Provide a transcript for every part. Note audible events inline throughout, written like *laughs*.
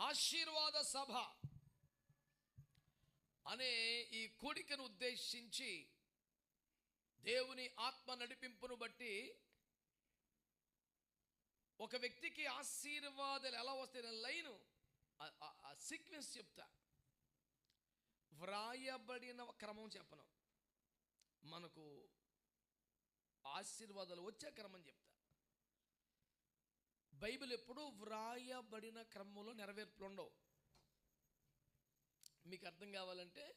ఆశీర్వాద సభ అనే ఈ కూడికను ఉద్దేశించి దేవుని ఆత్మ నడిపింపును బట్టి ఒక వ్యక్తికి ఆశీర్వాదాలు ఎలా వస్తాయి లైను సీక్వెన్స్ చెప్తా. వ్రాయబడిన క్రమం చెప్పను. మనకు ఆశీర్వాదాలు వచ్చే క్రమం చెప్తా. బైబిల్ ఎప్పుడూ వ్రాయబడిన క్రమంలో నెరవేర్పులు ఉండవు. మీకు అర్థం కావాలంటే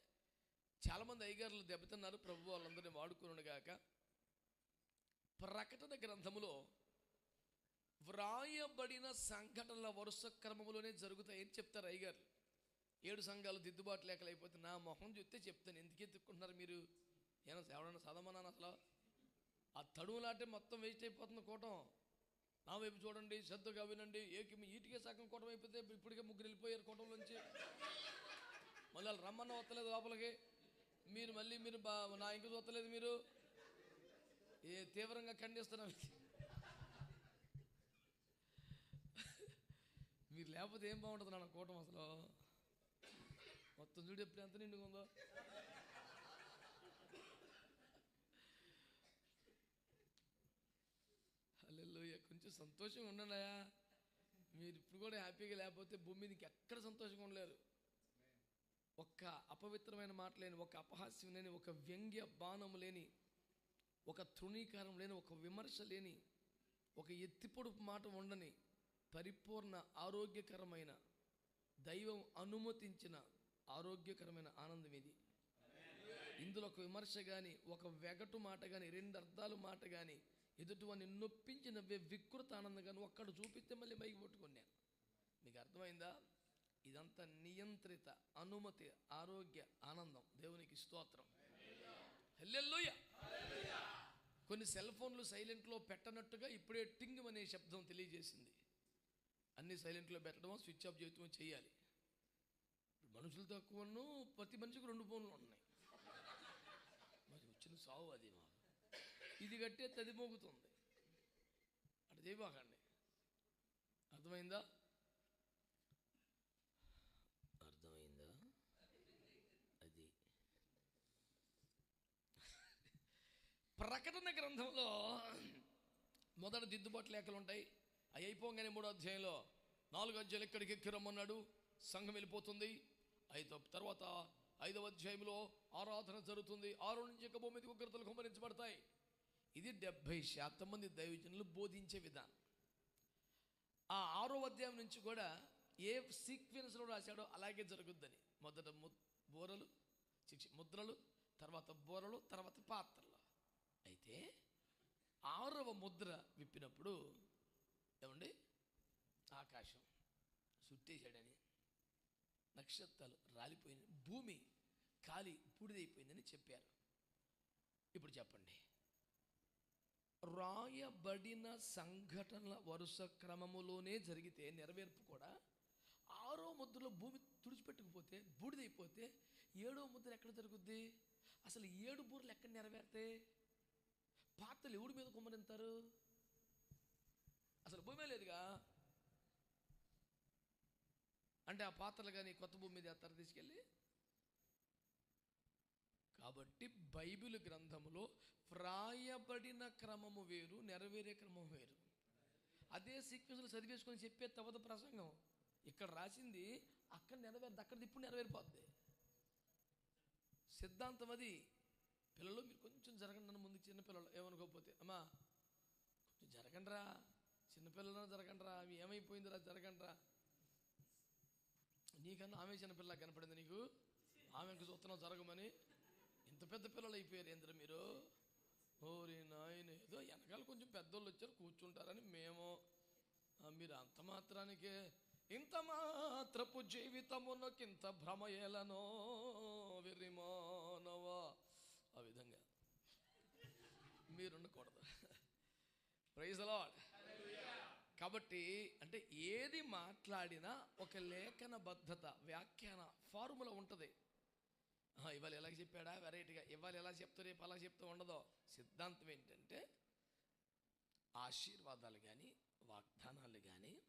చాలామంది అయ్యగారులు దెబ్బతిన్నారు ప్రభు వాళ్ళందరినీ వాడుకున్నాడు గాక. ప్రకటన గ్రంథములో వ్రాయబడిన సంఘటనల వరుస క్రమంలోనే జరుగుతాయని చెప్తారు అయ్యగారు. ఏడు సంఘాలు దిద్దుబాటు లేకలైపోతే అయిపోతే నా మొహం చూస్తే చెప్తాను. ఎందుకు ఎత్తుకుంటున్నారు మీరు? ఏమన్నా ఎవడన్నా చదవమన్నాను అసలు? ఆ తడువులాంటి మొత్తం వేస్ట్ అయిపోతుంది కూటం. నా వైపు చూడండి శ్రద్ధగా వినండి. ఏకి ఈటికే సగం కూటం అయిపోతే ఇప్పటికే ముగ్గురు వెళ్ళిపోయారు కూటంలోంచి మళ్ళీ వాళ్ళు రమ్మన్న వస్తలేదు లోపలికి. మీరు మళ్ళీ మీరు బా నా ఇంక చూస్తలేదు మీరు. ఏ తీవ్రంగా ఖండిస్తున్నాం మీరు లేకపోతే ఏం బాగుంటుంది నాన్న కూటం అసలు? మొత్తం చూడు ఎప్పుడు ఎంత నిండుగా ఉందో హల్లెలూయా కొంచెం సంతోషంగా ఉండనయా మీరు ఇప్పుడు కూడా హ్యాపీగా లేకపోతే భూమి మీద ఎక్కడ సంతోషంగా ఉండలేరు. ఒక్క అపవిత్రమైన మాట లేని ఒక అపహాస్యం లేని ఒక వ్యంగ్య బాణం లేని ఒక తృణీకారం లేని ఒక విమర్శ లేని ఒక ఎత్తిపొడుపు మాట ఉండని పరిపూర్ణ ఆరోగ్యకరమైన దైవం అనుమతించిన ఆరోగ్యకరమైన ఆనందం ఇది. ఇందులో ఒక విమర్శ కానీ ఒక వెగటు మాట కానీ రెండు అర్థాలు మాట కానీ ఎదుటివాన్ని నొప్పించి నవ్వే వికృత ఆనందంగా నువ్వు ఒక్కడు చూపిస్తే మళ్ళీ మైకి పట్టుకున్నాను మీకు అర్థమైందా? ఇదంతా నియంత్రిత అనుమతి ఆరోగ్య ఆనందం. దేవునికి స్తోత్రం. హల్లెలూయ! కొన్ని సెల్ ఫోన్లు సైలెంట్లో పెట్టనట్టుగా ఇప్పుడే టింగ్ అనే శబ్దం తెలియజేసింది. అన్ని సైలెంట్లో పెట్టడమో స్విచ్ ఆఫ్ చేయటమో చేయాలి. మనుషులు తక్కువను ప్రతి మనిషికి రెండు ఫోన్లు ఉన్నాయి. మరి వచ్చిన సావు అది ఇది కట్టే తది మోగుతుంది. అటు చేయబాకండి. అర్థమైందా? అర్థమైందా? అది. ప్రకటన గ్రంథంలో మొదటి దిద్దుబాటు లేఖలు ఉంటాయి. అవి అయిపోగానే మూడో అధ్యాయంలో నాలుగు అధ్యాయులు ఎక్కడికి ఎక్కి రమ్మన్నాడు? సంఘం వెళ్ళిపోతుంది. ఐదో తర్వాత ఐదవ అధ్యాయంలో ఆరాధన జరుగుతుంది. ఆరు నుంచి ఇక ఉగ్రతలు కుమ్మరించబడతాయి. ఇది డెబ్భై శాతం మంది దైవజనులు బోధించే విధానం. ఆ ఆరో అధ్యాయం నుంచి కూడా ఏ సీక్వెన్స్లో రాశాడో అలాగే జరుగుద్దని. మొదట ము- బోరలు శిక్ష ముద్రలు తర్వాత బోరలు తర్వాత పాత్రలు. అయితే ఆరవ ముద్ర విప్పినప్పుడు ఏమండి? ఆకాశం చుట్టేశాడని నక్షత్రాలు రాలిపోయిన భూమి కాలి బూడిదైపోయిందని చెప్పారు. ఇప్పుడు చెప్పండి. రాయబడిన సంఘటనల వరుస క్రమములోనే జరిగితే నెరవేర్పు కూడా ఆరో ముద్రలో భూమి తుడిచిపెట్టుకుపోతే బూడిదైపోతే ఏడో ముద్ర ఎక్కడ జరుగుద్ది? అసలు ఏడు బూరలు ఎక్కడ నెరవేరుతాయి పాత్రలు ఎవడి మీద కుమ్మరింతారు? అసలు భూమే లేదుగా? అంటే ఆ పాత్రలు కానీ కొత్త భూమి మీద ఎత్తారు తీసుకెళ్ళి? కాబట్టి బైబిల్ గ్రంథములో వ్రాయబడిన క్రమము వేరు నెరవేరే క్రమం వేరు. అదే సీక్వెన్స్లో చదివేసుకొని చెప్పే తవద ప్రసంగం. ఇక్కడ రాసింది అక్కడ నెరవేరదు అక్కడ ఇప్పుడు నెరవేరిపోద్ది. సిద్ధాంతం అది. పిల్లలు మీరు కొంచెం జరగండి నన్ను ముందు చిన్నపిల్లలు ఏమనుకోకపోతే అమ్మా కొంచెం జరగండిరా చిన్నపిల్లలు జరగండిరా అవి ఏమైపోయిందిరా జరగండిరా. నీకన్నా ఆమె చిన్నపిల్ల కనపడింది నీకు? ఆమెకు చూస్తున్నావు జరగమని? ఇంత పెద్ద పిల్లలు అయిపోయారు ఏంద్ర మీరు? ఓరి నాయన ఏదో వెనకాల కొంచెం పెద్దోళ్ళు వచ్చారు కూర్చుంటారని మేము. మీరు అంత మాత్రానికే ఇంత మాత్రపు జీవితమునకింత భ్రమ ఏలనో విరిమానవా ఆ విధంగా. మీరు ఉండకూడదు ప్రైజ్ అలాడ్ కాబట్టి అంటే ఏది మాట్లాడినా ఒక లేఖన బద్ధత వ్యాఖ్యాన ఫార్ములా ఉంటుంది. ఇవాళ ఎలా చెప్పాడా? వెరైటీగా. ఇవాళ ఎలా చెప్తా రేపు అలా చెప్తూ ఉండదో. సిద్ధాంతం ఏంటంటే ఆశీర్వాదాలు కానీ వాగ్దానాలు కానీ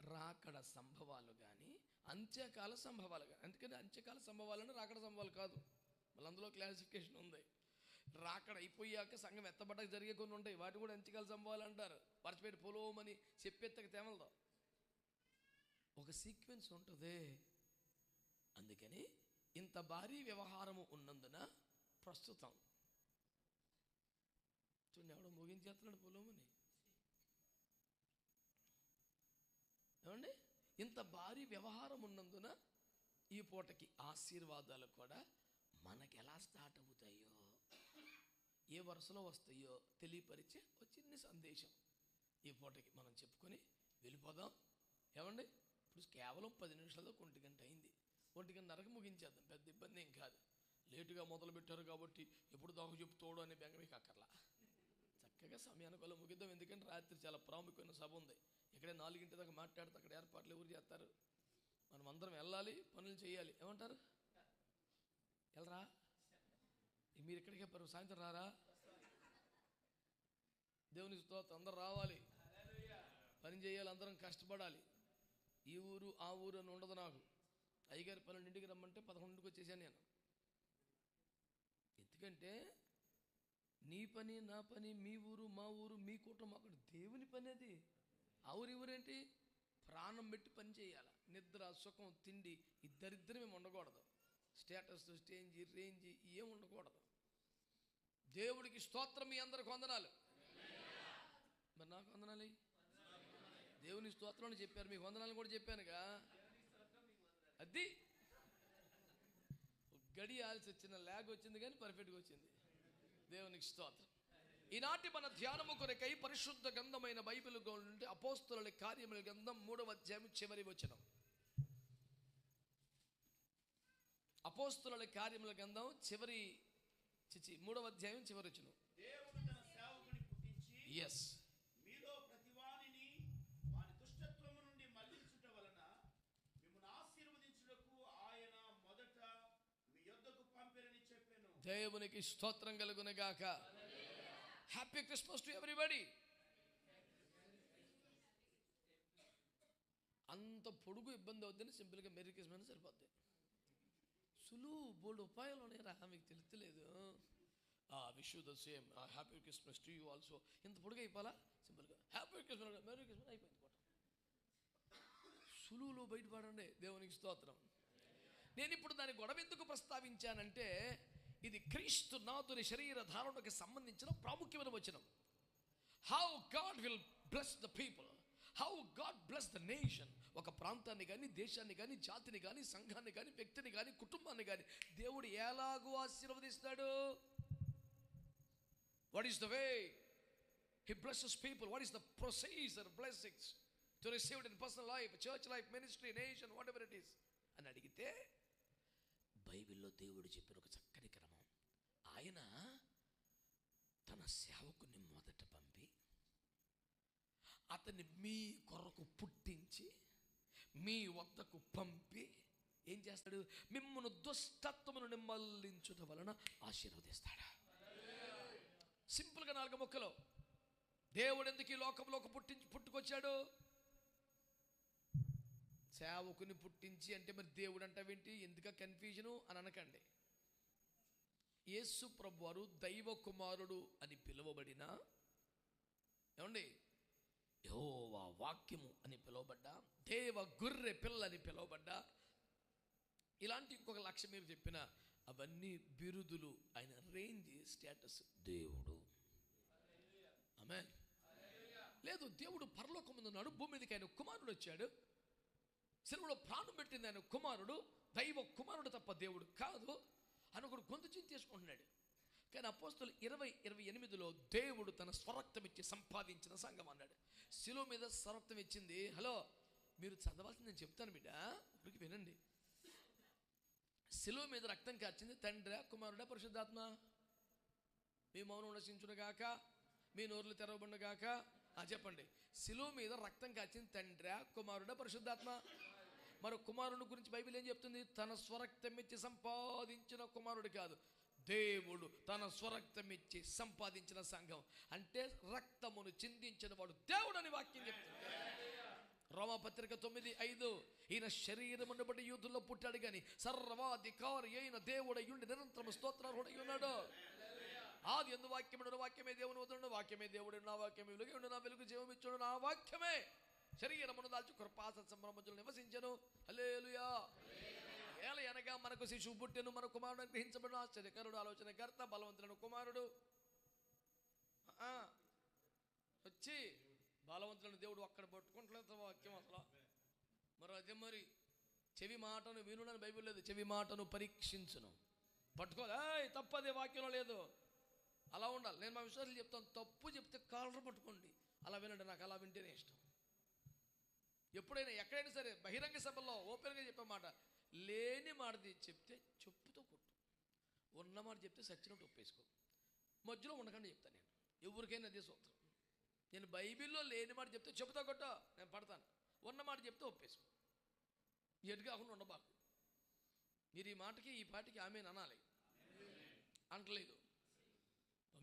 రాకడ సంభవాలు కానీ అంత్యకాల సంభవాలు కానీ అందుకని అంత్యకాల సంభవాలను రాకడ సంభవాలు కాదు. మళ్ళీ అందులో క్లారిఫికేషన్ ఉంది. రాకడ అయిపోయాక సంఘం ఎత్తబడ్డాక జరిగే కొన్ని ఉంటాయి. వాటి కూడా అంత్యకాల సంభవాలు అంటారు. పరిచిపెట్టి పొలోమని చెప్పేత్తక తేమలదో. ఒక సీక్వెన్స్ ఉంటుంది. అందుకని ఇంత భారీ వ్యవహారము ఉన్నందున ప్రస్తుతం. చూడండి ఎవడో ముగించేస్తున్నాడు పొలోమని. ఏమండి? ఇంత భారీ వ్యవహారం ఉన్నందున ఈ పూటకి ఆశీర్వాదాలు కూడా మనకి ఎలా స్టార్ట్ అవుతాయో ఏ వరుసలో వస్తాయో తెలియపరిచే ఒక చిన్న సందేశం ఈ పూటకి మనం చెప్పుకొని వెళ్ళిపోదాం. ఏమండి? ఇప్పుడు కేవలం పది నిమిషాల్లో ఒంటి గంట అయింది. ఒంటికి గంటన్నరకు ముగించేద్దాం. పెద్ద ఇబ్బంది ఏం కాదు. లేటుగా మొదలు పెట్టారు కాబట్టి ఎప్పుడు దాకా చెప్తాడు అనే బెంగ మీకు అక్కర్లా. చక్కగా సమయానుకూలం ముగిద్దాం. ఎందుకంటే రాత్రి చాలా ప్రాముఖ్యమైన సభ ఉంది. ఇక్కడే నాలుగింటి దాకా మాట్లాడితే అక్కడ ఏర్పాట్లు ఎవరు చేస్తారు? మనం అందరం వెళ్ళాలి పనులు చేయాలి. ఏమంటారు? వెళ్ళరా? మీరు ఇక్కడికే పరు సాయంత్రం రారా? దేవుని స్తోత్రం అందరు రావాలి. పని చేయాలి అందరం కష్టపడాలి. ఈ ఊరు ఆ ఊరు అని ఉండదు నాకు. అయ్యగారి పన్నెండింటికి రమ్మంటే పదకొండింటికి వచ్చేసాను నేను. ఎందుకంటే నీ పని నా పని మీ ఊరు మా ఊరు మీ కుటుంబం అక్కడ దేవుని పని అది. ఆ ప్రాణం పెట్టి పని చేయాలి. నిద్ర సుఖం తిండి ఇద్దరిద్దరు మేము ఉండకూడదు. స్టేటస్ స్టేంజ్ రేంజ్ ఏం ఉండకూడదు. దేవుడికి స్తోత్రం మీ అందరికి వందనాలు. మరి నాకు వందనాలి దేవుని స్తోత్రం అని చెప్పారు మీకు వందనాలు కూడా చెప్పానుగా. అది గడి ఆల్సి వచ్చిన ల్యాగ్ వచ్చింది కానీ పర్ఫెక్ట్గా వచ్చింది. దేవునికి స్తోత్రం. ఈనాటి మన ధ్యానము కొరకై పరిశుద్ధ గంధమైన బైబిల్ నుండి అపోస్తుల కార్యముల గంధం మూడవ అధ్యాయం చివరి వచనం. అపోస్తుల కార్యముల గంధం చివరి చిచి మూడవ అధ్యాయం చివరి వచనం. ఎస్ మీలో ప్రతివానిని వాని దుష్టత్వము నుండి మళ్ళించుట వలన మిమ్మల్ని ఆశీర్వదించుటకు ఆయన మొదట మీ యొద్దకు పంపిరని చెప్పాను దేవునికి స్తోత్రం కలుగునగాక. హ్యాపీ క్రిస్మస్ టు ఎవ్రీబడి అంత పొడుగు ఇబ్బంది అవుద్దని సింపుల్గా మెరీ క్రిస్మస్ అని సరిపోద్ది. సులువు బోల్డ్ ఉపాయాలు ఉన్నాయరా మీకు తెలుస్తలేదు wish the same happy Christmas to you also ఇంత పొడుగు అయిపోలా సింపుల్గా హ్యాపీ క్రిస్మస్ మెరీ క్రిస్మస్ అయిపోయింది కూడా సులువులో బయటపడండి దేవునికి స్తోత్రం. నేను ఇప్పుడు దాని గొడవ ఎందుకు ప్రస్తావించానంటే ఇది క్రీస్తు నాథుని శరీర ధారణకు సంబంధించిన ప్రాముఖ్యమైన వచనం. How God will bless the people how God bless the nation ఒక ప్రాంతాన్ని కానీ దేశాన్ని కానీ జాతిని కానీ సంఘాన్ని కానీ వ్యక్తిని కానీ కుటుంబాన్ని కానీ దేవుడు ఎలాగూ ఆశీర్వదిస్తాడు? What is the way he blesses people what is the procedure blessings to receive in personal life church life ministry nation whatever it is అని అడిగితే బైబిల్లో దేవుడు చెప్పిన ఒక చక్కని క్రమం ఆయన తన సేవకుని మొదట పంపి అతన్ని మీ కొరకు పుట్టించి మీ వద్దకు పంపి ఏం చేస్తాడు? మిమ్మల్ని దుష్టత్వమును నిమ్మల్లించుట వలన ఆశీర్వదిస్తాడు. సింపుల్గా నాలుగు మొక్కలు. దేవుడు ఎందుకు ఈ లోకంలోకి పుట్టించి పుట్టుకొచ్చాడు? సేవకుని పుట్టించి అంటే మరి దేవుడు అంటావేంటి? ఎందుక కన్ఫ్యూజను అని అనకండి. యేసు ప్రభు వారు దైవ కుమారుడు అని పిలువబడిన? ఏమండి? యెహోవా వాక్యము అని పిలువబడ్డా? దేవ గుర్రె పిల్ల అని పిలువబడ్డా? ఇలాంటి ఇంకొక లక్ష్యం మీరు చెప్పిన అవన్నీ బిరుదులు ఆయన రేంజ్ స్టేటస్. దేవుడు. ఆమె లేదు దేవుడు పరలోకముందు ఉన్నాడు భూమి మీదకి ఆయన కుమారుడు వచ్చాడు. సెలవులో ప్రాణం పెట్టింది ఆయన కుమారుడు దైవ కుమారుడు తప్ప దేవుడు కాదు. అని ఒకడు గొంతు చింతేసుకుంటున్నాడు కానీ అపోస్తులు ఇరవై ఇరవై ఎనిమిదిలో దేవుడు తన స్వరక్తం ఇచ్చి సంపాదించిన సంఘం అన్నాడు. శిలో మీద స్వరక్తం ఇచ్చింది హలో మీరు చదవాల్సింది నేను చెప్తాను బిడ్డ ఇప్పటికి వినండి. శిలువ మీద రక్తం కార్చింది తండ్రి కుమారుడా పరిశుద్ధాత్మ మీ మౌనం నశించునుగాక మీ నోర్లు తెరవబడుగాక ఆ చెప్పండి. శిలువ మీద రక్తం కాచింది తండ్రి కుమారుడా పరిశుద్ధాత్మ మరో కుమారుని గురించి బైబిల్ ఏం చెప్తుంది? తన స్వరక్తం ఇచ్చి సంపాదించిన కుమారుడు కాదు. దేవుడు తన స్వరక్తం ఇచ్చి సంపాదించిన సంఘం. అంటే రక్తమును చిందించిన వాడు దేవుడు అని వాక్యం చెప్తుంది. రోమపత్రిక తొమ్మిది ఐదు. ఈయన శరీరమును బట్టి యూతుల్లో పుట్టాడు కానీ సర్వాధికారి అయిన దేవుడయ్యుండి నిరంతరం స్తోత్రార్హుడై ఉన్నాడు. ఆది ఎందు వాక్యముడు వాక్యమే దేవుని వదుడు వాక్యమే దేవుడు నా వాక్యమే వెలుగు నా వెలుగు జీవమిచ్చుడు నా వాక్యమే. శరీరమును దాల్చి కృపాస సంభ్రమజులు నివసించను. హలేలుయా ఏల ఎనగా మనకు శిశువు పుట్టెను మన కుమారుడు గ్రహించబడిన ఆశ్చర్యకరుడు ఆలోచన కర్త బలవంతుడు కుమారుడు. ఆ, వచ్చి బలవంతులను దేవుడు అక్కడ పట్టుకుంటలేదు వాక్యం అసలు. మరి అదే మరి చెవి మాటను వినుడని బైబిల్ లేదు. చెవి మాటను పరీక్షించును. పట్టుకోలే తప్పదే వాక్యంలో లేదు. అలా ఉండాలి. నేను మా విశ్వాసాలు చెప్తాను తప్పు చెప్తే కాలర్ పట్టుకోండి. అలా వినండి నాకు అలా వింటేనే ఇష్టం. ఎప్పుడైనా ఎక్కడైనా సరే బహిరంగ సభల్లో ఓపెన్గా చెప్పే మాట లేని మాటది చెప్తే చెప్పుతో కొట్టు. ఉన్న మాట చెప్తే సచ్చినట్టు ఒప్పేసుకో. మధ్యలో ఉండకండి చెప్తాను నేను. ఎవరికైనా అదే సూత్రం. నేను బైబిల్లో లేని మాట చెప్తే చెప్పుతో కొట్టు నేను పడతాను. ఉన్న మాట చెప్తే ఒప్పేసుకో. ఎటు కాకుండా ఉండబాకు. మీరు ఈ మాటకి ఈ పాటికి ఆమె అనాలి. అంటలేదు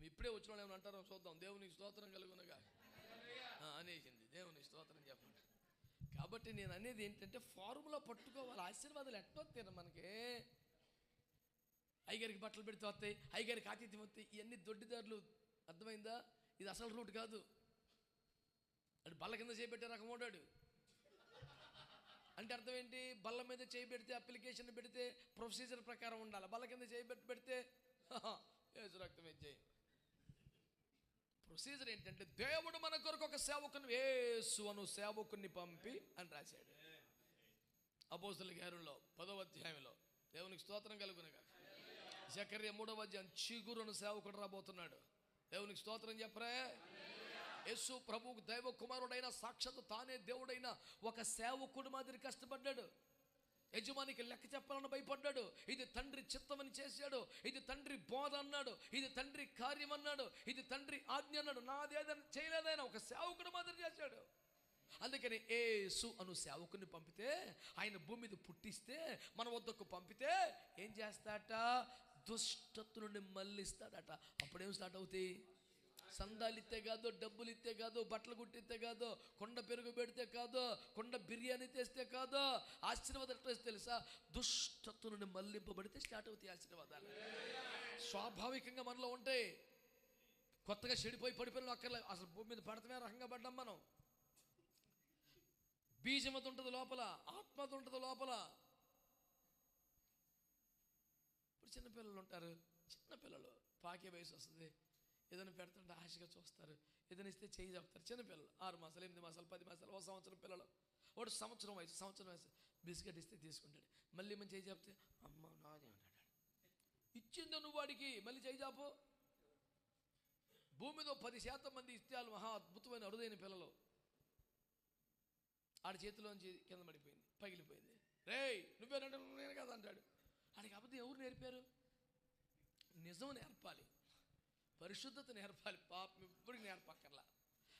ఇప్పుడే వచ్చిన వాళ్ళు ఏమైనా అంటారో చూద్దాం. దేవునికి స్తోత్రం కలుగునగా. అనేసింది. దేవునికి స్తోత్రం కాబట్టి నేను అనేది ఏంటంటే ఫార్ములా పట్టుకోవాలి. ఆశీర్వాదాలు ఎట్లా వస్తాయి మనకి. అయ్యగారికి బట్టలు పెడితే వస్తాయి అయ్యగారికి ఆతిథ్యం వస్తాయి. ఇవన్నీ దొడ్డిదారులు. అర్థమైందా? ఇది అసలు రూట్ కాదు. అది బల్ల కింద చేపెట్టే రకం ఉంటాడు అంటే అర్థం ఏంటి? బల్ల మీద చేయి పెడితే అప్లికేషన్ పెడితే ప్రొసీజర్ ప్రకారం ఉండాలి. బల్ల కింద చేయి పెడితే *laughs* ఏసు రక్తం ఇచ్చేయి ప్రొసీజర్ ఏంటంటే దేవుడు మన కొరకు ఒక సేవకుని వేసు అను సేవకుని పంపి అని రాశాడు. అపోస్తుల గారులో పదవ అధ్యాయంలో దేవునికి స్తోత్రం కలుగునగా జకర్య మూడవ అధ్యాయం చిగురును సేవకుడు రాబోతున్నాడు. దేవునికి స్తోత్రం చెప్పరా? యేసు ప్రభువుకు దైవ కుమారుడైన సాక్షాత్ తానే దేవుడైన ఒక సేవకుడు మాదిరి కష్టపడ్డాడు. యజమానికి లెక్క చెప్పాలని భయపడ్డాడు. ఇది తండ్రి చిత్తమని చేశాడు. ఇది తండ్రి బోధ అన్నాడు. ఇది తండ్రి కార్యం అన్నాడు. ఇది తండ్రి ఆజ్ఞ అన్నాడు. నాదేదని చేయలేదైనా ఒక సేవకుడు మాదిరి చేశాడు. అందుకని ఏసు అను సేవకుని పంపితే ఆయన భూమి మీద పుట్టిస్తే మన వద్దకు పంపితే ఏం చేస్తాట దుష్టత్వ నుండి మళ్ళిస్తాడట అప్పుడేం స్టార్ట్ అవుతాయి? సందాలు ఇస్తే కాదు డబ్బులు ఇస్తే కాదు బట్టలు కుట్టిస్తే కాదు కొండ పెరుగు పెడితే కాదు కొండ బిర్యానీ తెస్తే కాదు ఆశీర్వాదాలు ఎట్లా తెలుసా? దుష్టత్వ నుండి మళ్ళింపబడితే స్టార్ట్ అవుతాయి ఆశీర్వాదాలు. స్వాభావికంగా మనలో ఉంటాయి కొత్తగా చెడిపోయి పడిపోయిన అక్కర్లే. అసలు భూమి మీద పడతమే రకంగా పడ్డాం మనం. బీజమత ఉంటుంది లోపల ఆత్మత ఉంటుంది లోపల. ఇప్పుడు చిన్నపిల్లలు ఉంటారు. చిన్నపిల్లలు పాకే వయసు వస్తుంది. ఏదైనా పెడుతుంటే ఆశగా చూస్తారు. ఏదైనా ఇస్తే చేయి చెప్తారు చిన్నపిల్లలు ఆరు మాసాలు ఎనిమిది మాసాలు పది మాసాలు ఒక సంవత్సరం పిల్లలు. వాడు సంవత్సరం వయసు సంవత్సరం వయసు. బిస్కెట్ ఇస్తే తీసుకుంటాడు. మళ్ళీ మనం చేయి చెప్తే అమ్మ నాది అంటాడు. ఇచ్చిందో నువ్వు వాడికి మళ్ళీ చేయి చాపు భూమిలో పది శాతం మంది ఇత్యాలు మహా అద్భుతమైన అరుదైన పిల్లలు. ఆడి చేతిలోంచి కింద పడిపోయింది పగిలిపోయింది. రేయ్ నువ్వేనంటే నేను కదా అంటాడు. ఆడికి అబద్ధం ఎవరు నేర్పారు? నిజం నేర్పాలి. పరిశుద్ధత నేర్పాలి. పాపం ఎవ్వరికి నేర్పక్కర్లా.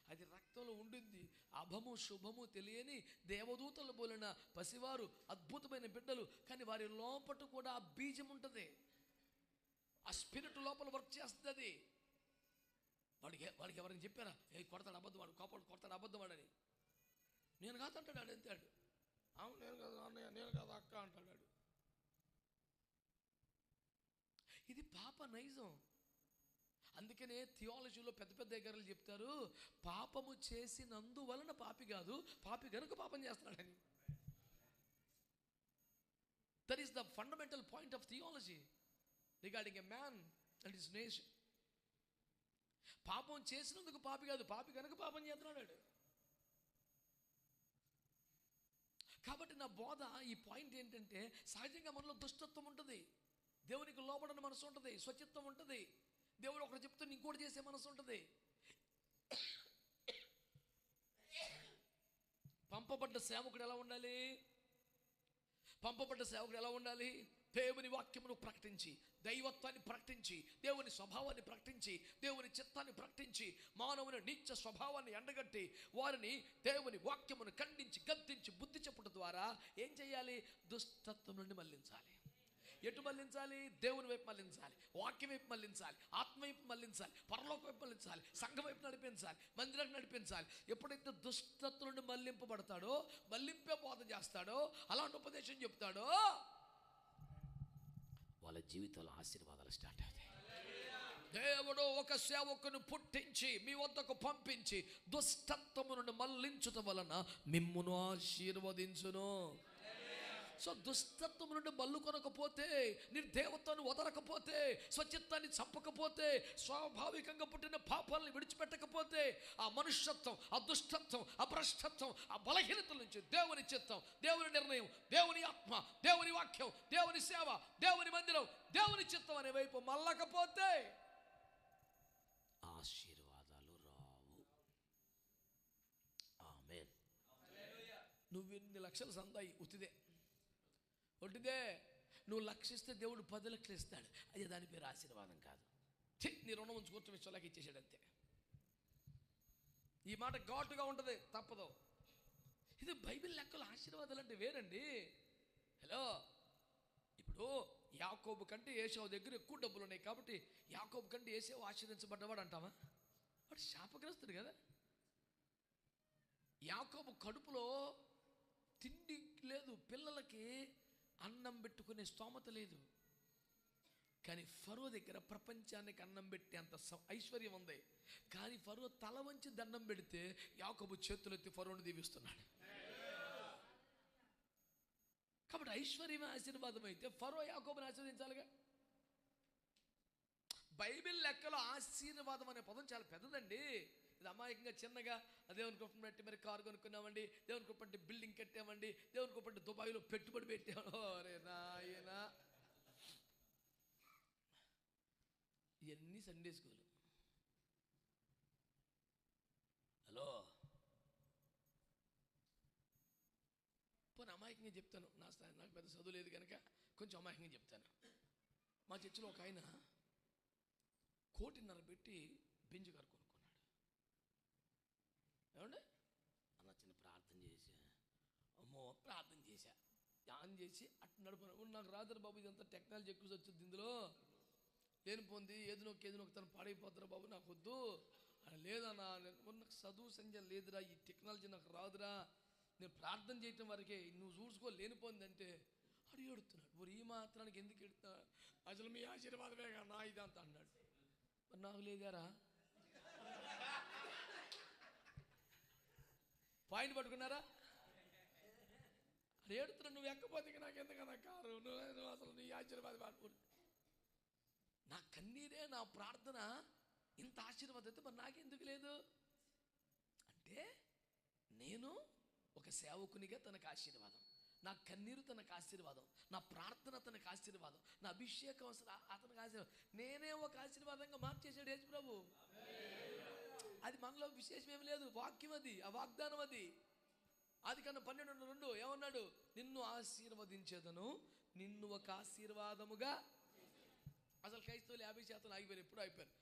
అది రక్తంలో ఉండింది. అభము శుభము తెలియని దేవదూతలు పోలిన పసివారు అద్భుతమైన బిడ్డలు కానీ వారి లోపట కూడా ఆ బీజం ఉంటుంది. ఆ స్పిరిట్ లోపల వర్క్ చేస్తుంది వాడికి వాడికి ఎవరైనా చెప్పారా? ఏ కొడతాడు అబద్ధం వాడు కోపడు కొడతాడు అబద్ధం వాడని నేను కాదు అంటాడు ఆడు అంతాడు అవును నేను కాదు అన్నయ్య నేను కాదు అక్క అంటాడు ఇది పాప నైజం. అందుకనే థియాలజీలో పెద్ద పెద్ద దగ్గరలు చెప్తారు పాపము చేసినందువలన పాపి కాదు పాపి గనుక పాపం చేస్తున్నాడని. That is the fundamental point of theology regarding a man and is nation పాపం చేసినందుకు పాపి కాదు పాపి కనుక పాపం చేస్తున్నాడు. కాబట్టి నా బోధ ఈ పాయింట్ ఏంటంటే సహజంగా మనలో దుష్టత్వం ఉంటుంది. దేవునికి లోబడని మనసు ఉంటుంది స్వచ్ఛత్వం ఉంటుంది. దేవుడు ఒకటి చెప్తే ఇంకోటి చేసే మనసు ఉంటుంది. పంపబడ్డ సేవకుడు ఎలా ఉండాలి? పంపబడ్డ సేవకుడు ఎలా ఉండాలి? దేవుని వాక్యమును ప్రకటించి దైవత్వాన్ని ప్రకటించి దేవుని స్వభావాన్ని ప్రకటించి దేవుని చిత్తాన్ని ప్రకటించి మానవుని నీచ స్వభావాన్ని ఎండగట్టి వారిని దేవుని వాక్యమును ఖండించి గద్దించి బుద్ధి చెప్పడం ద్వారా ఏం చేయాలి? దుష్టత్వం నుండి మళ్ళించాలి ఎటు మళ్ళించాలి దేవుని వైపు మళ్ళించాలి వాక్యం వైపు మళ్ళించాలి ఆత్మ వైపు మళ్ళించాలి పరలోక వైపు మళ్ళించాలి సంఘం వైపు నడిపించాలి. మందిరం నడిపించాలి. ఎప్పుడైతే దుష్టత్వం నుండి మళ్ళింపబడతాడో మళ్ళింపే బోధ చేస్తాడో అలాంటి ఉపదేశం చెప్తాడో వాళ్ళ జీవితంలో ఆశీర్వాదాలు స్టార్ట్ అవుతాయి. దేవుడు ఒక సేవకును పుట్టించి మీ వద్దకు పంపించి దుష్టత్వము నుండి మళ్ళించటం వలన మిమ్మును ఆశీర్వదించును. సో దుష్టత్వం నుండి మల్లు కొనకపోతే నిర్దేవతను వదలకపోతే స్వచిత్తాన్ని చంపకపోతే స్వాభావికంగా పుట్టిన పాపాలను విడిచిపెట్టకపోతే ఆ మనుష్యత్వం ఆ దుష్టత్వం ఆ భ్రష్టత్వం ఆ బలహీనతల నుంచి దేవుని చిత్తం దేవుని నిర్ణయం దేవుని ఆత్మ దేవుని వాక్యం దేవుని సేవ దేవుని మందిరం దేవుని చిత్తం అనే వైపు మల్లకపోతే ఆశీర్వాదాలు రావు. ఆమెన్. నువ్వు ఎన్ని లక్షలు సందాయి ఉతిదే. ఒట్టిదే నువ్వు లక్షిస్తే దేవుడు పది లక్షలు ఇస్తాడు. అదే దాని పేరు ఆశీర్వాదం కాదు. నీ రుణం ఉంచి కూర్చొని విశ్వలాకి ఇచ్చేసాడు అంతే. ఈ మాట ఘాటుగా ఉంటుంది తప్పదు. ఇది బైబిల్ లెక్కలు ఆశీర్వాదాలు అంటే వేరండి. హలో ఇప్పుడు యాకోబు కంటే ఏసావు దగ్గర ఎక్కువ డబ్బులు ఉన్నాయి కాబట్టి యాకోబు కంటే ఏసావు ఆశీర్వించబడ్డవాడు అంటావా? వాడు శాపగ్రస్తుడు కదా. యాకోబు కడుపులో తిండి లేదు పిల్లలకి అన్నం పెట్టుకునే స్తోమత లేదు. కానీ ఫరో దగ్గర ప్రపంచానికి అన్నం పెట్టే అంత ఐశ్వర్యం ఉంది. కానీ ఫరో తల వంచి దండం పెడితే యాకబు చేతులెత్తి ఫరోని దీవిస్తున్నాడు. కాబట్టి ఐశ్వర్యమే ఆశీర్వాదం అయితే ఫరో యాకోబుని ఆశీర్వదించాలిగా? బైబిల్ లెక్కలో ఆశీర్వాదం అనే పదం చాలా పెద్దదండి. ఇది అమాయకంగా చిన్నగా దేవుని కృపను బట్టి మరి కారు కొనుక్కున్నామండి దేవుని కృపంటే బిల్డింగ్ కట్టామండి దేవుని కృపంటే దుబాయ్లో పెట్టుబడి పెట్టాము అరే నాయనా. ఇవన్నీ సండే స్కూల్ హలో. పోనీ అమాయకంగా చెప్తాను. నా స్థాయి నాకు పెద్ద చదువు లేదు కనుక కొంచెం అమాయకంగా చెప్తాను. మా చర్చిలో ఒక ఆయన కోటిన్నర పెట్టి బెంజ్ కారు ఏమండి? అన్న చిన్న ప్రార్థన చేశా. అమ్మో ప్రార్థన చేశా. ఆన్ చేసి అటు నడుపు నాకు రాదరు బాబు ఇదంతా టెక్నాలజీ ఎక్కువ వచ్చింది ఇందులో. లేని పొంది ఏది నొక్కి ఏది నొక్కుతాను పాడైపోతారా బాబు నాకు వద్దు. అని లేదన్నా నాకు చదువు సంఖ్య లేదురా ఈ టెక్నాలజీ నాకు రాదురా. నేను ప్రార్థన చేయటం వరకే నువ్వు చూసుకో లేనిపోంది అంటే అడిగి ఎడుతున్నాడు మరి ఈ మాత్రానికి ఎందుకు ఎడుతున్నాడు? అసలు మీ ఆశీర్వాదమే నా ఇదంతా అన్నాడు. మరి నాకు లేదారా పాయింట్ పట్టుకున్నారా? అది ఏడుతున్నా నువ్వు ఎక్కపోతే నాకు ఎందుకన్నా కారు? నువ్వు నువ్వు అసలు నీ ఆశీర్వాదం పాడుకోరు నా కన్నీరే నా ప్రార్థన ఇంత ఆశీర్వాదం అయితే మరి నాకెందుకు లేదు? అంటే నేను ఒక సేవకునిగా తనకు ఆశీర్వాదం. నా కన్నీరు తనకు ఆశీర్వాదం. నా ప్రార్థన తనకు ఆశీర్వాదం. నా అభిషేకం అసలు అతనికి ఆశీర్వాదం. నేనే ఒక ఆశీర్వాదంగా మార్చేసాడు యేసు ప్రభు అది మనలో విశేషం లేదు. వాక్యం అది ఆ వాగ్దానం అది. అది కన్నా పన్నెండు రెండు. ఏమన్నాడు? నిన్ను ఆశీర్వదించేదను నిన్ను ఒక ఆశీర్వాదముగా. అసలు క్రైస్తవులు యాభై శాతం ఆగిపోయారు ఎప్పుడు అయిపోయారు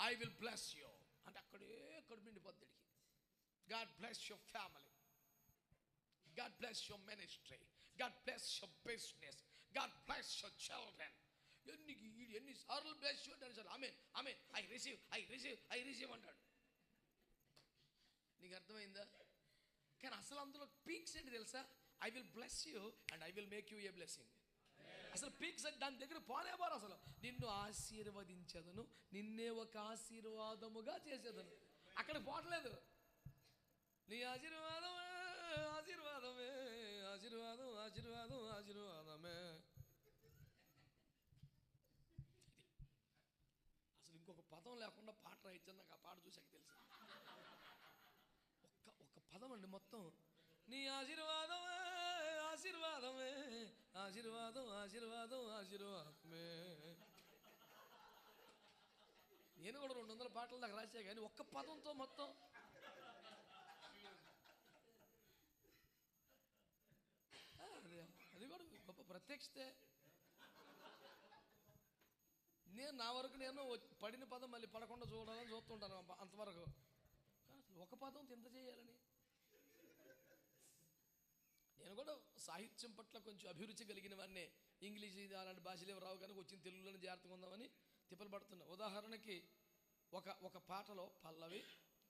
ఐ విల్ బ్లెస్ యూ అంటే అక్కడే కడుపు నిండిపోద్దిడికి God bless your family God bless your ministry God bless your business God bless your children ఎన్ని ఈ- ఎన్ని బ్లెస్ యూ అంటారు సార్ ఆమె ఆమె I receive I receive I receive అంటాడు. నీకు అర్థమైందా? కానీ అసలు అందులో పీక్స్ ఏంటి తెలుసా? I will bless you and I will make you a blessing అసలు పీక్స్ అంటే దాని దగ్గర పోనేవారు అసలు. నిన్ను ఆశీర్వదించదను నిన్నే ఒక ఆశీర్వాదముగా చేసేదను. అక్కడ పోవట్లేదు. నీ ఆశీర్వాదమే ఆశీర్వాదమే ఆశీర్వాదం ఆశీర్వాదం ఆశీర్వాదమే. అసలు ఇంకొక పదం లేకుండా పాట రాయించాను నాకు ఆ పాట చూసాక తెలుసు. ఒక్క అండి మొత్తం. నీ ఆశీర్వాదమే ఆశీర్వాదమే ఆశీర్వాదం ఆశీర్వాదం ఆశీర్వాదమే. నేను కూడా రెండు వందల పాటలు దాకా రాసా కానీ ఒక్క పదంతో మొత్తం. అది అది కూడా గొప్ప ప్రత్యక్షతే. నేను నా వరకు నేను పడిన పదం మళ్ళీ పడకుండా చూడాలని చూస్తుంటాను అంతవరకు. ఒక పదం ఇంత చేయాలని నేను కూడా సాహిత్యం పట్ల కొంచెం అభిరుచి కలిగిన వాడినే ఇంగ్లీష్ ఇది అలాంటి భాషలు రావు కనుక వచ్చిన తెలుగులోనే జాగ్రత్తగా ఉందామని తిప్పలు పడుతున్నా. ఉదాహరణకి ఒక ఒక పాటలో పల్లవి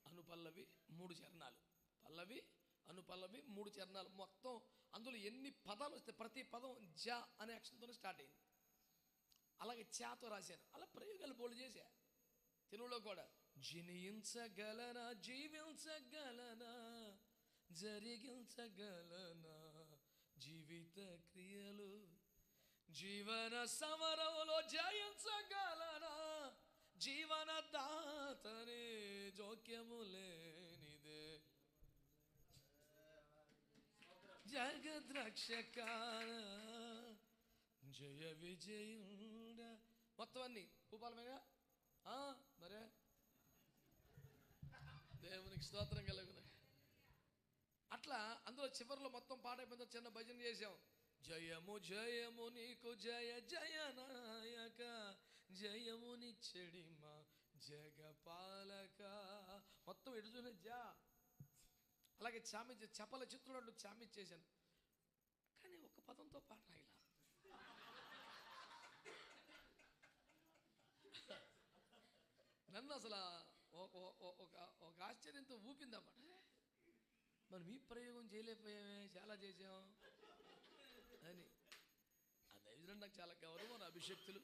అనుపల్లవి మూడు చరణాలు. పల్లవి అనుపల్లవి మూడు చరణాలు. మొత్తం అందులో ఎన్ని పదాలు వస్తే ప్రతి పదం జ అనే అక్షరంతోనే స్టార్ట్ అయింది. అలాగే చాతో రాశాను. అలా ప్రయోగాలు బోల్డ్ చేశా. తెలుగులో కూడా జనించగలనా జీవించగలనా జరిగించగలనా జీవిత క్రియలు జీవన సమరంలో జయించగలనా? జీవన దాతని జోక్యము లేనిదే. జగద్రక్షకాన? జయ విజయుడ. మొత్తం అన్ని భూపాలమేగా ఆ, మరే? దేవునికి స్తోత్రం కలుగున. అట్లా అందులో చివరిలో మొత్తం పాట అయిపోయిందో చిన్న భజన చేసాం జయము జయము నీకు జయ జయ నాయక. జయము నిచ్చడిమా జగపాలక. మొత్తం ఎటు చూసిన జా. అలాగే చామి చపల చిత్రుడు చామి చేశాను. కానీ ఒక పదంతో పాట ఇలా నన్ను అసలు ఒక ఒక ఆశ్చర్యంతో ఊపిందన్నమాట. మనం ఈ ప్రయోగం చేయలేకపోయామే చాలా చేసాం అని. ఆ దైవజనం నాకు చాలా గౌరవం నా అభిషక్తులు.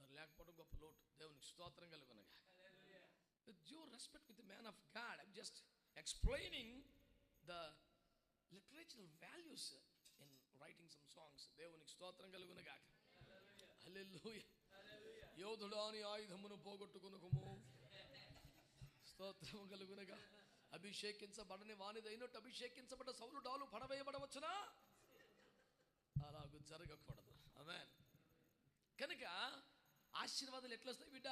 మరి లేకపోవడం గొప్ప లోటు. దేవునికి స్తోత్రం కలుగునగా. With due respect with man of God I'm just explaining the literal values in writing some songs దేవునికి స్తోత్రం కలుగునగా హల్లెలూయా యోధుడా అని ఆయుధమును పోగొట్టుకునకుము. స్తోత్రం కలుగునగా. అభిషేకించబడని వానిదైనట్టు అభిషేకించబడ్డ సౌలు డాలు పడవేయబడవచ్చునా? అలాగ జరగకూడదు. ఆమెన్. కనుక ఆశీర్వాదాలు ఎట్లా వస్తాయి బిడ్డ?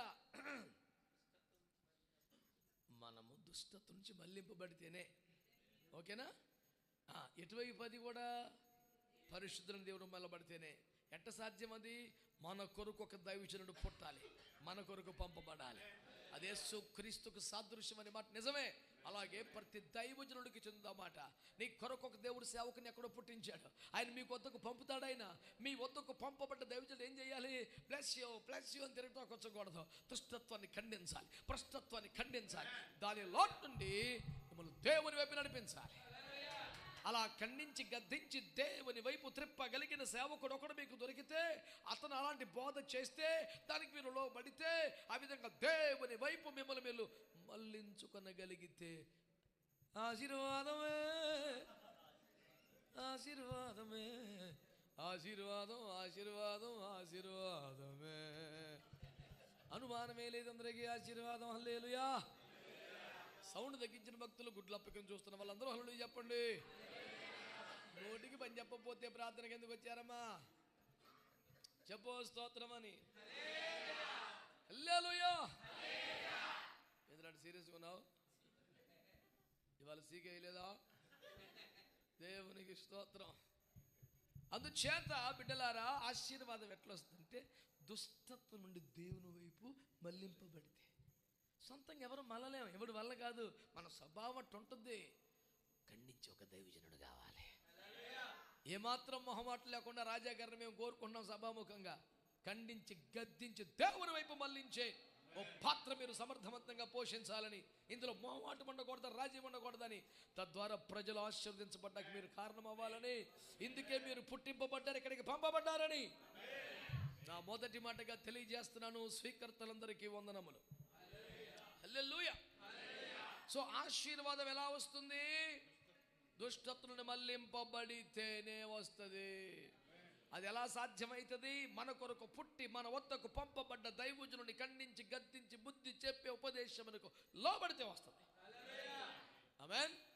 మనము దుష్టత్వం నుంచి మళ్ళింపబడితేనే. ఓకేనా? ఎటువైపు అది కూడా పరిశుద్ధులను దేవుడు మళ్ళబడితేనే ఎట్ట సాధ్యం అది? మన కొరకు ఒక దైవజనుడు పుట్టాలి. మన కొరకు పంపబడాలి. అదే క్రీస్తుకు సాదృశ్యం అనే మాట. నిజమే. అలాగే ప్రతి దైవజనుడికి చెందుదామాట నీ కొరకు ఒక దేవుడు సేవకుని ఎక్కడో పుట్టించాడు. ఆయన మీ వద్దకు పంపుతాడు ఆయన. మీ వద్దకు పంపబడ్డ దైవజనుడు ఏం చేయాలి? ప్లస్ యూ ప్లస్ యూ అని తిరుగుతా కూర్చోకూడదు. దుష్టత్వాన్ని ఖండించాలి. భ్రష్టత్వాన్ని ఖండించాలి. దాని లోటు నుండి మిమ్మల్ని దేవుని వైపు నడిపించాలి. అలా ఖండించి గద్దించి దేవుని వైపు త్రిప్పగలిగిన సేవకుడు ఒకడు మీకు దొరికితే అతను అలాంటి బోధ చేస్తే దానికి మీరు లోబడితే ఆ విధంగా దేవుని వైపు మిమ్మల్ని మీరు మళ్ళించుకొనగలిగితే. ఆశీర్వాదమే ఆశీర్వాదమే ఆశీర్వాదం ఆశీర్వాదం ఆశీర్వాదమే. అనుమానమే లేదు అందరికీ ఆశీర్వాదం. హల్లేలుయా. సౌండ్ తగ్గించిన భక్తులు గుడ్లప్పకం చూస్తున్న వాళ్ళందరూ హల్లు చెప్పండి. నోటికి పని చెప్పపోతే ప్రార్థనకి ఎందుకు వచ్చారమ్మా? చెప్పు స్తోత్రం అని. హల్లెలూయా. ఎందుకంటే సీరియస్గా ఉన్నావు? ఇవాళ సీకేయలేదా దేవునికి స్తోత్రం. అందుచేత బిడ్డలారా ఆశీర్వాదం ఎట్లా వస్తుందంటే దుష్టత్వం నుండి దేవుని వైపు మళ్ళింపబడితే సొంతంగా ఎవరు మళ్ళలేం ఎవడు వల్ల కాదు. మన స్వభావం అట్టు ఉంటుంది. ఖండించి ఒక దైవజనుడు కావాలి. ఏమాత్రం మొహమాట లేకుండా రాజాగారిని మేము కోరుకుంటున్నాం సభాముఖంగా. ఖండించి గద్దించి దేవుని వైపు మళ్ళించే ఓ పాత్ర మీరు సమర్థవంతంగా పోషించాలని ఇందులో మొహమాట ఉండకూడదు రాజ్యం ఉండకూడదని. తద్వారా ప్రజలు ఆశీర్వదించబడ్డానికి మీరు కారణం అవ్వాలని ఇందుకే మీరు పుట్టింపబడ్డారు ఇక్కడికి పంపబడ్డారని. నా మొదటి మాటగా తెలియజేస్తున్నాను. స్వీకర్తలందరికీ వందనములు. హల్లెలూయా. సో ఆశీర్వాదం ఎలా వస్తుంది? దుష్టత్తులను మళ్ళింపబడితేనే వస్తుంది. అది ఎలా సాధ్యమవుతుంది మన కొరకు పుట్టి మన వద్దకు పంపబడ్డ దైవజనుని ఖండించి గద్దించి బుద్ధి చెప్పే ఉపదేశమునకు లోబడితే వస్తుంది. ఆమెన్.